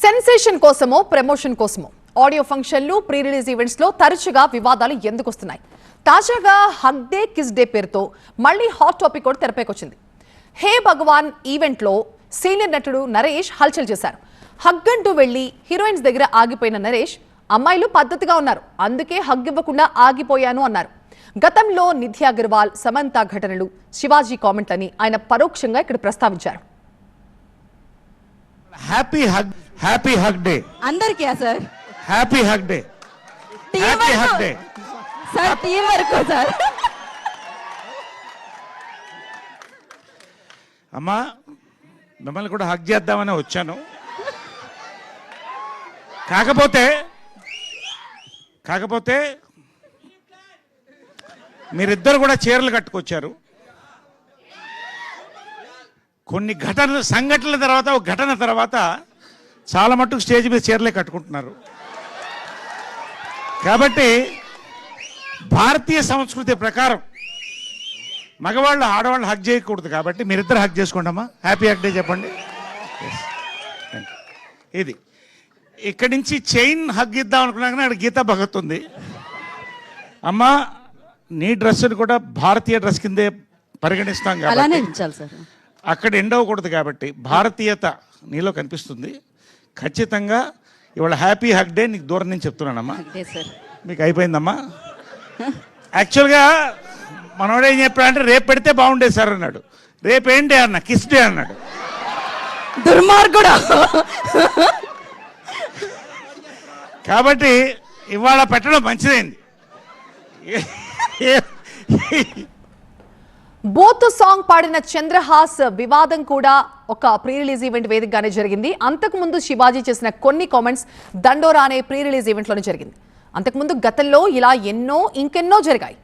Sensation కోసమో promotion కోసమో? Audio ఫంక్షన్లు ప్రీ రిలీజ్ ఈవెంట్స్లో తరచుగా వివాదాలు ఎందుకు వస్తున్నాయి తాజాగా హగ్ డే కిస్ డే పేరుతో మళ్ళీ హాట్ టాపిక్ కూడా తెరపైకొచ్చింది. హే భగవాన్ ఈవెంట్లో సీనియర్ నటుడు నరేష్ హల్చల్ చేశారు. హగ్ అంటూ వెళ్ళి హీరోయిన్స్ దగ్గర ఆగిపోయిన నరేష్ అమ్మాయిలు పద్ధతిగా ఉన్నారు. అందుకే హగ్ ఇవ్వకుండా ఆగిపోయాను అన్నారు. గతంలో నిధి అగర్వాల్ సమంత ఘటనలు శివాజీ కామెంట్లని ఆయన పరోక్షంగా ఇక్కడ ప్రస్తావించారు. Happy hug happy hug day అందరికీ sir. Happy hug day happy hug వరకు. డే సార్ టీం వరకు సార్. అమ్మా మిమ్మల్ని కూడా హగ్ చేద్దామని వచ్చాను. కాకపోతే కాకపోతే మీరిద్దరు కూడా చీరలు కట్టుకొచ్చారు. కొన్ని ఘటనలు సంఘటనల తర్వాత ఒక ఘటన తర్వాత చాలా మట్టుకు స్టేజ్ మీద చీరలే కట్టుకుంటున్నారు. కాబట్టి భారతీయ సంస్కృతి ప్రకారం మగవాళ్ళు ఆడవాళ్ళు హగ్ చేయకూడదు కాబట్టి మీరిద్దరు హగ్ చేసుకోండి అమ్మా హ్యాపీ హగ్ డే చెప్పండి. ఇది. ఇక్కడి నుంచి చైన్ హగ్ ఇద్దాం అనుకున్నాక అక్కడ గీతా భగత్ ఉంది. అమ్మా నీ డ్రెస్సుని కూడా భారతీయ డ్రెస్ కిందే పరిగణిస్తాం కాబట్టి అక్కడ ఎండ్ అవ్వకూడదు కాబట్టి భారతీయత నీలో కనిపిస్తుంది. ఖచ్చితంగా ఇవాళ హ్యాపీ హగ్ డే నీకు దూరం నుంచి చెప్తున్నానమ్మా. మీకు అయిపోయిందమ్మా. యాక్చువల్గా మనోడు ఏం చెప్పాడంటే రేపు పెడితే బాగుండేది సార్ అన్నాడు. రేపు ఏంటి అన్న? కిస్ డే అన్నాడు. దుర్మార్గుడు? కాబట్టి ఇవాళ పెట్టడం మంచిదైంది. బోత్ సాంగ్ పాడిన చంద్రహాస్ వివాదం కూడా ఒక ప్రీ రిలీజ్ ఈవెంట్ వేదికగానే జరిగింది. అంతకుముందు శివాజీ చేసిన కొన్ని కామెంట్స్ దండోరా అనే ప్రీ రిలీజ్ ఈవెంట్లోనే జరిగింది. అంతకుముందు గతంలో ఇలా ఎన్నో ఇంకెన్నో జరిగాయి.